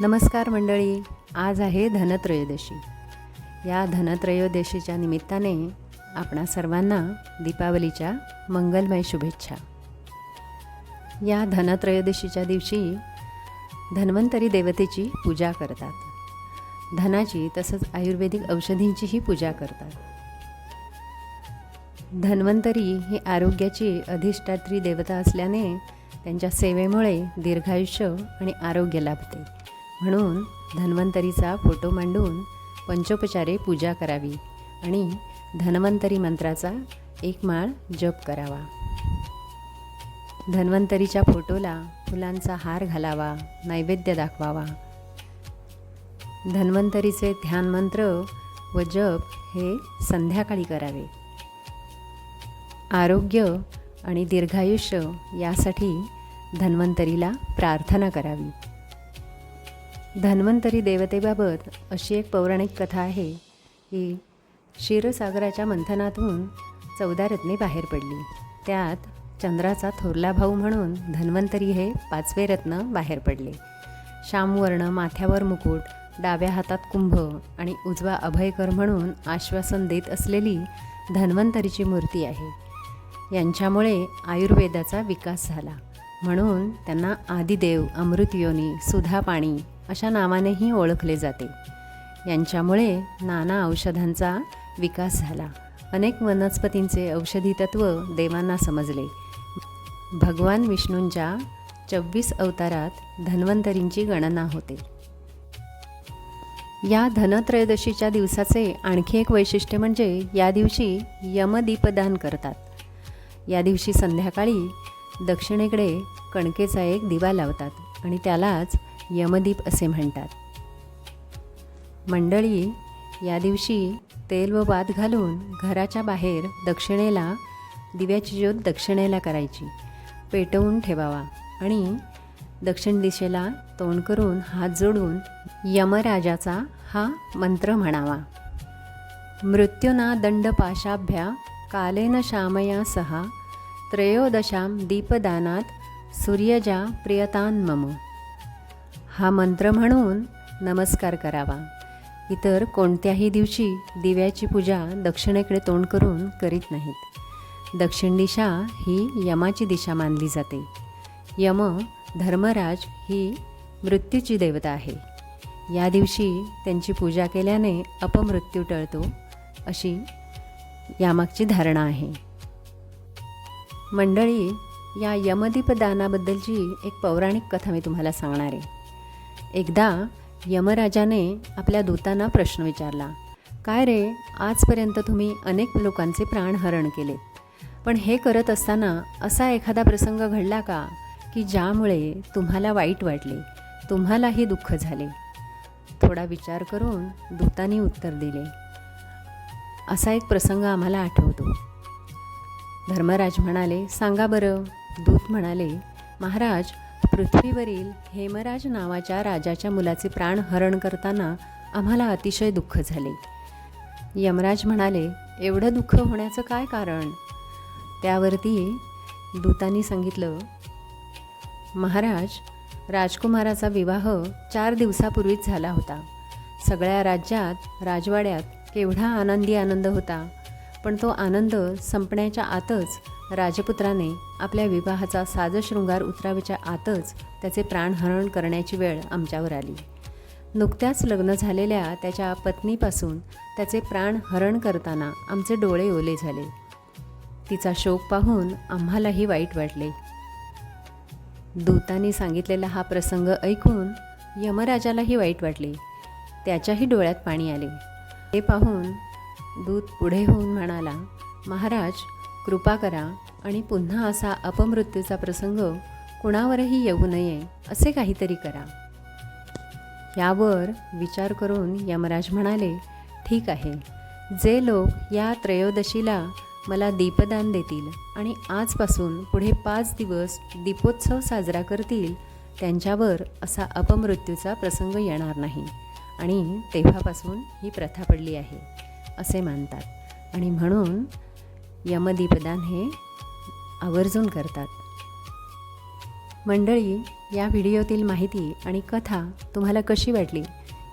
नमस्कार मंडळी आज आहे धनत्रयोदशी. या धनत्रयोदशीच्या निमित्ताने आपणा सर्वांना दीपावलीच्या मंगलमय शुभेच्छा. या धनत्रयोदशीच्या दिवशी धन्वंतरी देवतेची पूजा करतात. धनाची तसंच आयुर्वेदिक औषधींचीही पूजा करतात. धन्वंतरी ही आरोग्याची अधिष्ठात्री देवता असल्याने त्यांच्या सेवेमुळे दीर्घायुष्य आणि आरोग्य लाभते. म्हणून धन्वंतरीचा फोटो मांडून पंचोपचारे पूजा करावी आणि धन्वंतरी मंत्राचा एक माळ जप करावा. धन्वंतरीच्या फोटोला फुलांचा हार घालावा नैवेद्य दाखवावा. धन्वंतरीचे ध्यानमंत्र व जप हे संध्याकाळी करावे. आरोग्य आणि दीर्घायुष्य यासाठी धन्वंतरीला प्रार्थना करावी. धन्वंतरी देवतेबाबत अशी एक पौराणिक कथा आहे की क्षीरसागराच्या मंथनातून चौदा रत्ने बाहेर पडली. त्यात चंद्राचा थोरला भाऊ म्हणून धन्वंतरी हे पाचवे रत्न बाहेर पडले. श्यामवर्ण माथ्यावर मुकुट डाव्या हातात कुंभ आणि उजवा अभयकर म्हणून आश्वासन देत असलेली धन्वंतरीची मूर्ती आहे. यांच्यामुळे आयुर्वेदाचा विकास झाला. म्हणून त्यांना आदिदेव अमृतयोनी सुधापाणी अशा नावानेही ओळखले जाते. यांच्यामुळे नाना औषधांचा विकास झाला. अनेक वनस्पतींचे औषधी तत्व देवांना समजले. भगवान विष्णूंच्या चव्वीस अवतारात धन्वंतरींची गणना होते. या धनत्रयोदशीच्या दिवसाचे आणखी एक वैशिष्ट्य म्हणजे या दिवशी यमदीपदान करतात. या दिवशी संध्याकाळी दक्षिणेकडे कणकेचा एक दिवा लावतात आणि त्यालाच यमदीप असे म्हणतात. मंडळी या दिवशी तेल व वाद घालून घराच्या बाहेर दक्षिणेला दिव्याची ज्योत दक्षिणेला करायची. पेटवून ठेवावा आणि दक्षिण दिशेला तोंड करून हात जोडून यमराजाचा हा मंत्र म्हणावा. मृत्युना दंडपाशाभ्या कालेन श्यामया सहा त्रयोदशाम दीपदानात सूर्यजा प्रियतान मम. हा मंत्र म्हणून नमस्कार करावा. इतर कोणत्याही दिवशी दिव्याची पूजा दक्षिणेकडे तोंड करून करीत नाहीत. दक्षिण दिशा ही यमाची दिशा मानली जाते. यम धर्मराज ही मृत्यूची देवता आहे. या दिवशी त्यांची पूजा केल्याने अपमृत्यू टळतो अशी यामागची धारणा आहे. मंडळी या यमदीपदानाबद्दलची एक पौराणिक कथा मी तुम्हाला सांगणार आहे. एकदा यमराजाने आपल्या दूतांना प्रश्न विचारला काय रे आजपर्यंत तुम्ही अनेक लोकांचे प्राणहरण केले पण हे करत असताना असा एखादा प्रसंग घडला का की ज्यामुळे तुम्हाला वाईट वाटले तुम्हालाही दुःख झाले? थोडा विचार करून दूतांनी उत्तर दिले असा एक प्रसंग आम्हाला आठवतो. धर्मराज म्हणाले सांगा बरं. दूत म्हणाले महाराज पृथ्वीवरील हेमराज नावाच्या राजाच्या मुलाचे प्राण हरण करताना आम्हाला अतिशय दुःख झाले. यमराज म्हणाले एवढं दुःख होण्याचं काय कारण? त्यावरती दूतांनी सांगितलं महाराज राजकुमाराचा विवाह चार दिवसापूर्वीच झाला होता. सगळ्या राज्यात राजवाड्यात केवढा आनंदी आनंद होता. पण तो आनंद संपण्याच्या आतच राजपुत्राने आपल्या विवाहाचा साजशृंगार उतरावीच्या आतच त्याचे प्राणहरण करण्याची वेळ आमच्यावर आली. नुकत्याच लग्न झालेल्या त्याच्या पत्नीपासून त्याचे प्राण हरण करताना आमचे डोळे ओले झाले. तिचा शोक पाहून आम्हालाही वाईट वाटले. दूतांनी सांगितलेला हा प्रसंग ऐकून यमराजालाही वाईट वाटले. त्याच्याही डोळ्यात पाणी आले. ते पाहून दूत पुढे होऊन म्हणाला महाराज कृपा करा आणि पुन्हा असा अपमृत्यूचा प्रसंग कुणावरही येऊ नये असे काहीतरी करा. यावर विचार करून यमराज म्हणाले ठीक आहे. जे लोक या त्रयोदशीला मला दीपदान देतील आणि आजपासून पुढे पाच दिवस दीपोत्सव साजरा करतील त्यांच्यावर असा अपमृत्यूचा प्रसंग येणार नाही आणि तेव्हापासून ही प्रथा पडली आहे. असे मानतात. आणि म्हणून यमदीपदान हे आवर्जून करतात. मंडळी या व्हिडिओतील माहिती आणि कथा तुम्हाला कशी वाटली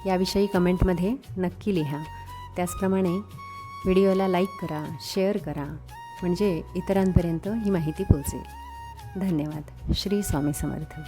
याविषयी कमेंटमध्ये नक्की लिहा. त्याचप्रमाणे व्हिडिओला लाईक करा शेअर करा म्हणजे इतरांपर्यंत ही माहिती पोहोचेल. धन्यवाद. श्री स्वामी समर्थ.